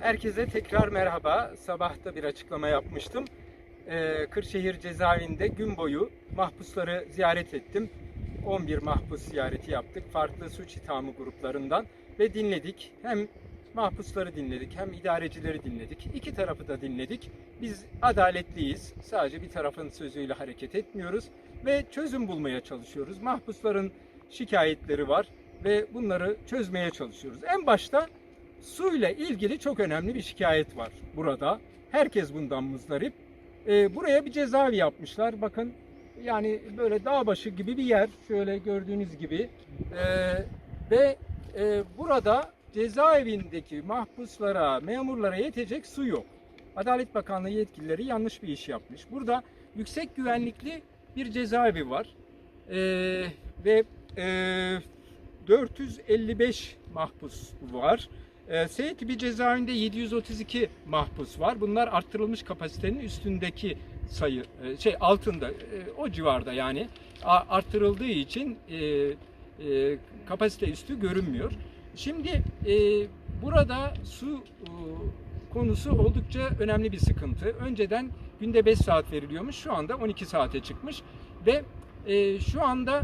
Herkese tekrar merhaba. Sabahta bir açıklama yapmıştım. Ee, Kırşehir cezaevinde gün boyu mahpusları ziyaret ettim. 11 mahpus ziyareti yaptık. Farklı suç ithamı gruplarından ve dinledik. Hem mahpusları dinledik hem idarecileri dinledik. İki tarafı da dinledik. Biz adaletliyiz. Sadece bir tarafın sözüyle hareket etmiyoruz ve çözüm bulmaya çalışıyoruz. Mahpusların şikayetleri var ve bunları çözmeye çalışıyoruz. En başta suyla ilgili çok önemli bir şikayet var burada. Herkes bundan muzdarip. Ee, buraya bir cezaevi yapmışlar. Bakın yani böyle dağ başı gibi bir yer. Şöyle gördüğünüz gibi. Ee, ve e, burada cezaevindeki mahpuslara, memurlara yetecek su yok. Adalet Bakanlığı yetkilileri yanlış bir iş yapmış. Burada yüksek güvenlikli bir cezaevi var. Ee, ve e, 455 mahpus var. E, S tipi cezaevinde 732 mahpus var. Bunlar arttırılmış kapasitenin üstündeki sayı, e, şey altında, e, o civarda yani arttırıldığı için e, kapasite üstü görünmüyor. Şimdi burada su konusu oldukça önemli bir sıkıntı. Önceden günde 5 saat veriliyormuş, şu anda 12 saate çıkmış ve şu anda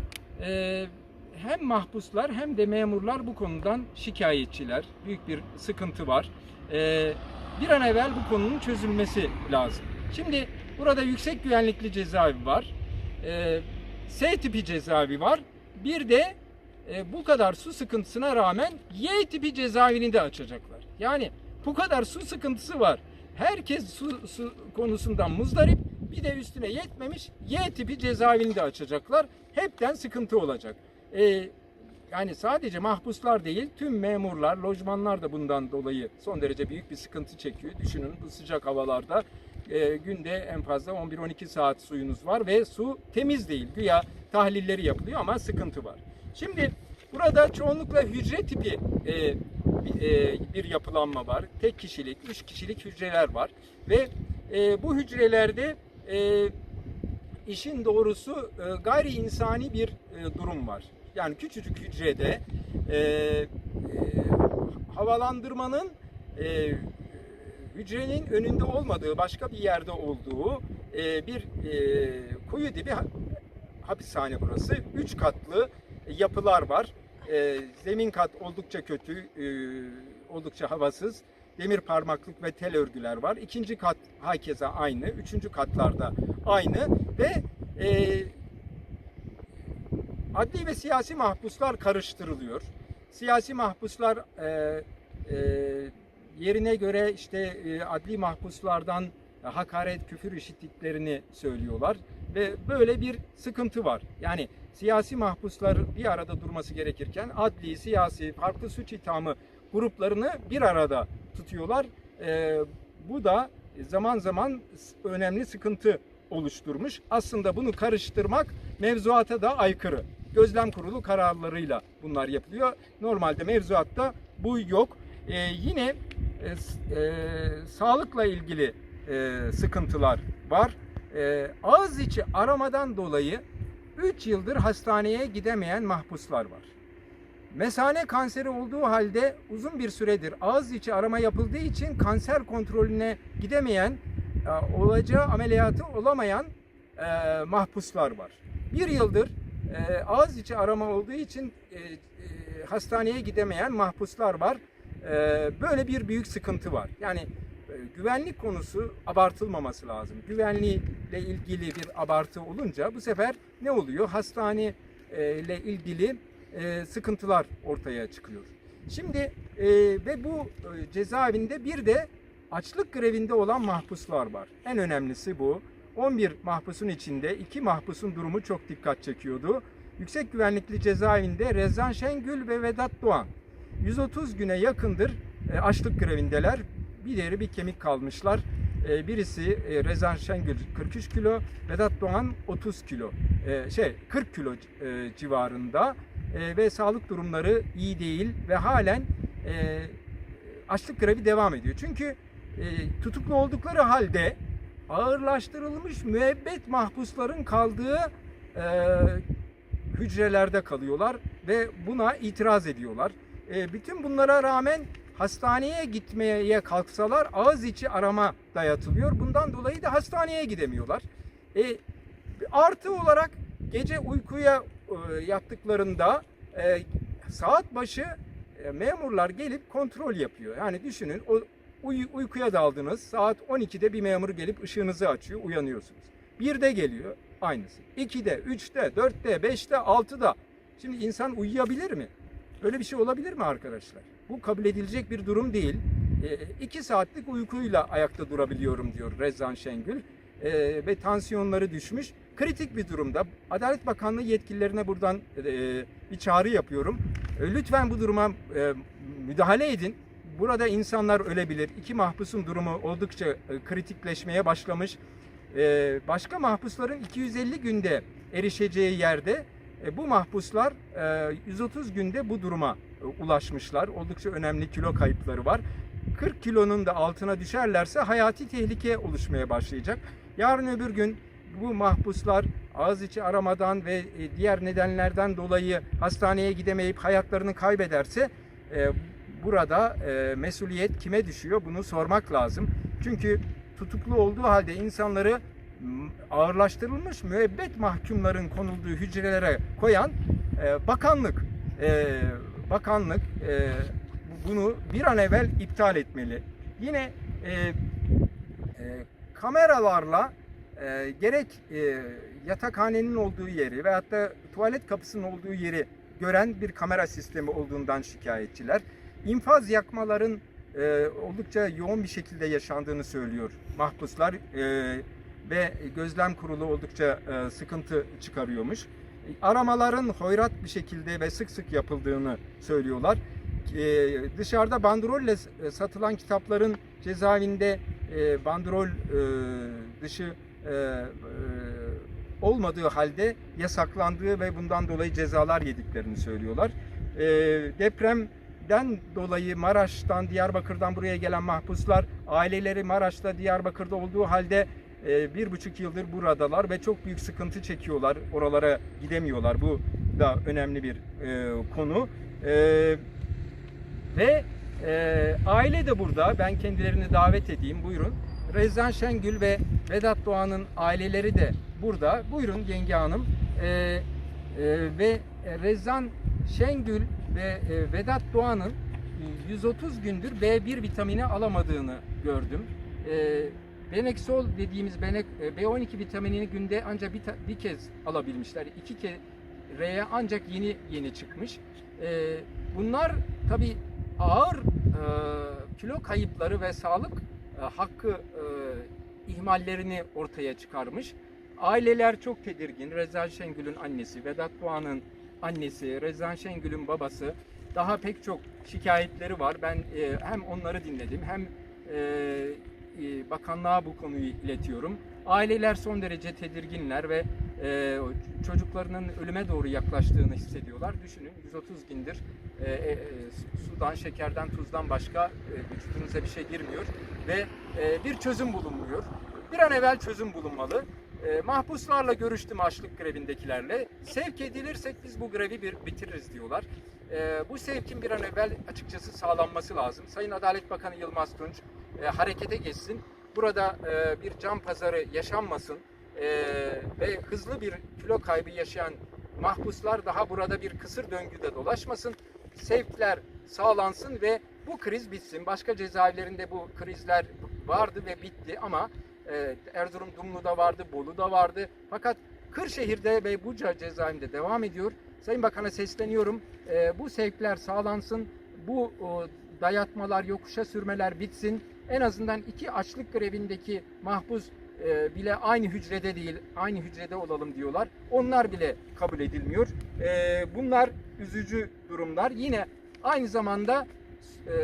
hem mahpuslar hem de memurlar bu konudan şikayetçiler. Büyük bir sıkıntı var. E, bir an evvel bu konunun çözülmesi lazım. Şimdi burada yüksek güvenlikli cezaevi var. E, S tipi cezaevi var. Bir de e, bu kadar su sıkıntısına rağmen Y tipi cezaevini de açacaklar. Yani bu kadar su sıkıntısı var. Herkes su, su konusundan muzdarip. Bir de üstüne yetmemiş Y tipi cezaevini de açacaklar. Hepten sıkıntı olacak. E, yani sadece mahpuslar değil, tüm memurlar, lojmanlar da bundan dolayı son derece büyük bir sıkıntı çekiyor. Düşünün bu sıcak havalarda e, günde en fazla 11-12 saat suyunuz var ve su temiz değil. Güya tahlilleri yapılıyor ama sıkıntı var. Şimdi burada çoğunlukla hücre tipi e, e, bir yapılanma var. Tek kişilik, üç kişilik hücreler var ve e, bu hücrelerde e, işin doğrusu e, gayri insani bir e, durum var. Yani küçücük hücrede e, e, havalandırmanın e, hücrenin önünde olmadığı başka bir yerde olduğu e, bir e, kuyu dibi ha- hapishane burası. Üç katlı yapılar var. E, zemin kat oldukça kötü, e, oldukça havasız. Demir parmaklık ve tel örgüler var. İkinci kat herkese aynı. Üçüncü katlarda aynı ve e, adli ve siyasi mahpuslar karıştırılıyor. Siyasi mahpuslar e, e, yerine göre işte e, adli mahpuslardan hakaret, küfür işittiklerini söylüyorlar ve böyle bir sıkıntı var. Yani siyasi mahpuslar bir arada durması gerekirken adli, siyasi, farklı suç ithamı gruplarını bir arada tutuyorlar. E, bu da zaman zaman önemli sıkıntı oluşturmuş. Aslında bunu karıştırmak mevzuata da aykırı. Gözlem kurulu kararlarıyla bunlar yapılıyor. Normalde mevzuatta bu yok. Ee, yine e, e, sağlıkla ilgili e, sıkıntılar var. E, ağız içi aramadan dolayı 3 yıldır hastaneye gidemeyen mahpuslar var. Mesane kanseri olduğu halde uzun bir süredir ağız içi arama yapıldığı için kanser kontrolüne gidemeyen, e, olacağı ameliyatı olamayan e, mahpuslar var. Bir yıldır e, ağız içi arama olduğu için e, e, hastaneye gidemeyen mahpuslar var. E, böyle bir büyük sıkıntı var. Yani e, güvenlik konusu abartılmaması lazım. Güvenliğiyle ilgili bir abartı olunca bu sefer ne oluyor? Hastane ile ilgili e, sıkıntılar ortaya çıkıyor. Şimdi e, ve bu e, cezaevinde bir de açlık grevinde olan mahpuslar var. En önemlisi bu. 11 mahpusun içinde 2 mahpusun durumu çok dikkat çekiyordu. Yüksek güvenlikli cezaevinde Rezan Şengül ve Vedat Doğan 130 güne yakındır e, açlık grevindeler. Bir deri bir kemik kalmışlar. E, birisi e, Rezan Şengül 43 kilo, Vedat Doğan 30 kilo. Şey 40 kilo civarında ve sağlık durumları iyi değil ve halen açlık grevi devam ediyor. Çünkü tutuklu oldukları halde ağırlaştırılmış müebbet mahpusların kaldığı hücrelerde kalıyorlar ve buna itiraz ediyorlar. E, bütün bunlara rağmen hastaneye gitmeye kalksalar ağız içi arama dayatılıyor. Bundan dolayı da hastaneye gidemiyorlar. E, artı olarak gece uykuya e, yattıklarında e, saat başı e, memurlar gelip kontrol yapıyor. Yani düşünün o uy- uykuya daldınız. Saat 12'de bir memur gelip ışığınızı açıyor, uyanıyorsunuz. 1'de geliyor aynısı. 2'de, 3'te, 4'te, 5'te, 6'da. Şimdi insan uyuyabilir mi? Öyle bir şey olabilir mi arkadaşlar? Bu kabul edilecek bir durum değil. 2 saatlik uykuyla ayakta durabiliyorum diyor Rezzan Şengül. E, ve tansiyonları düşmüş. Kritik bir durumda. Adalet Bakanlığı yetkililerine buradan e, bir çağrı yapıyorum. E, lütfen bu duruma e, müdahale edin. Burada insanlar ölebilir. İki mahpusun durumu oldukça e, kritikleşmeye başlamış. E, başka mahpusların 250 günde erişeceği yerde e, bu mahpuslar e, 130 günde bu duruma e, ulaşmışlar. Oldukça önemli kilo kayıpları var. 40 kilonun da altına düşerlerse hayati tehlike oluşmaya başlayacak. Yarın öbür gün bu mahpuslar ağız içi aramadan ve e, diğer nedenlerden dolayı hastaneye gidemeyip hayatlarını kaybederse e, burada e, mesuliyet kime düşüyor bunu sormak lazım. Çünkü tutuklu olduğu halde insanları m, ağırlaştırılmış müebbet mahkumların konulduğu hücrelere koyan e, bakanlık e, bakanlık e, bu- bunu bir an evvel iptal etmeli. Yine e, e, kameralarla e, gerek e, yatakhanenin olduğu yeri veyahut da tuvalet kapısının olduğu yeri gören bir kamera sistemi olduğundan şikayetçiler. İnfaz yakmaların e, oldukça yoğun bir şekilde yaşandığını söylüyor mahpuslar e, ve gözlem kurulu oldukça e, sıkıntı çıkarıyormuş. Aramaların hoyrat bir şekilde ve sık sık yapıldığını söylüyorlar. E, dışarıda bandrolle s- satılan kitapların cezaevinde e, bandrol e, dışı e, e, olmadığı halde yasaklandığı ve bundan dolayı cezalar yediklerini söylüyorlar. E, depremden dolayı Maraş'tan, Diyarbakır'dan buraya gelen mahpuslar aileleri Maraş'ta, Diyarbakır'da olduğu halde e, bir buçuk yıldır buradalar ve çok büyük sıkıntı çekiyorlar. Oralara gidemiyorlar. Bu da önemli bir e, konu. E, ve e, aile de burada. Ben kendilerini davet edeyim. Buyurun. Rezan Şengül ve Vedat Doğan'ın aileleri de burada. Buyurun yenge hanım. E, e, ve Rezan Şengül ve e, Vedat Doğan'ın 130 gündür B1 vitamini alamadığını gördüm. E, Beneksol dediğimiz Benek, e, B12 vitaminini günde ancak bir, kez alabilmişler. İki kereye ancak yeni yeni çıkmış. E, bunlar tabi ağır e, kilo kayıpları ve sağlık e, hakkı e, ihmallerini ortaya çıkarmış. Aileler çok tedirgin. Rezan Şengül'ün annesi, Vedat Doğan'ın annesi, Rezan Şengül'ün babası daha pek çok şikayetleri var. Ben e, hem onları dinledim hem e, e, bakanlığa bu konuyu iletiyorum. Aileler son derece tedirginler ve e, çocuklarının ölüme doğru yaklaştığını hissediyorlar. Düşünün 130 gündür e, e, sudan, şekerden, tuzdan başka e, vücudunuza bir şey girmiyor ve e, bir çözüm bulunmuyor. Bir an evvel çözüm bulunmalı. E, mahpuslarla görüştüm açlık grevindekilerle. Sevk edilirsek biz bu grevi bir bitiririz diyorlar. E, bu sevkin bir an evvel açıkçası sağlanması lazım. Sayın Adalet Bakanı Yılmaz Tunç e, harekete geçsin. Burada e, bir can pazarı yaşanmasın e, ve hızlı bir kilo kaybı yaşayan mahpuslar daha burada bir kısır döngüde dolaşmasın. Sevkler sağlansın ve bu kriz bitsin. Başka cezaevlerinde bu krizler vardı ve bitti ama e, Erzurum Dumlu'da vardı, Bolu'da vardı. Fakat Kırşehir'de ve Buca cezaevinde devam ediyor. Sayın Bakan'a sesleniyorum. E, bu sevkler sağlansın. Bu dayatmalar, yokuşa sürmeler bitsin. En azından iki açlık grevindeki mahpus e, bile aynı hücrede değil, aynı hücrede olalım diyorlar. Onlar bile kabul edilmiyor. E, bunlar üzücü durumlar. Yine aynı zamanda e,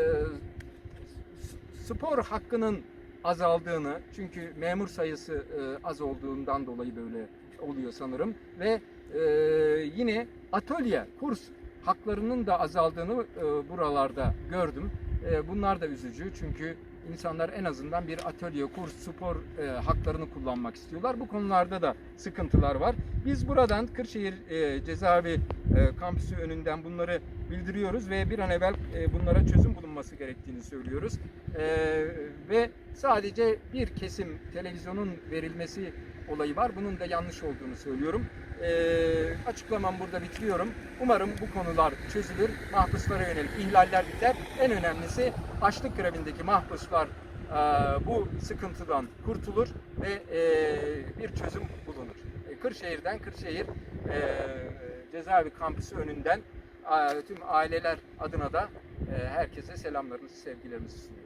spor hakkının azaldığını, çünkü memur sayısı e, az olduğundan dolayı böyle oluyor sanırım ve e, yine atölye, kurs haklarının da azaldığını e, buralarda gördüm. E, bunlar da üzücü çünkü insanlar en azından bir atölye, kurs, spor e, haklarını kullanmak istiyorlar. Bu konularda da sıkıntılar var. Biz buradan Kırşehir e, Cezaevi e, kampüsü önünden bunları bildiriyoruz ve bir an evvel e, bunlara çözüm bulunması gerektiğini söylüyoruz. E, ve sadece bir kesim televizyonun verilmesi olayı var. Bunun da yanlış olduğunu söylüyorum. E, açıklamam burada bitiriyorum. Umarım bu konular çözülür. Mahpuslara yönelik ihlaller biter. En önemlisi açlık grevindeki mahpuslar e, bu sıkıntıdan kurtulur ve e, bir çözüm bulunur. E, Kırşehir'den Kırşehir e, cezaevi kampüsü önünden e, tüm aileler adına da e, herkese selamlarımızı, sevgilerimizi sunuyoruz.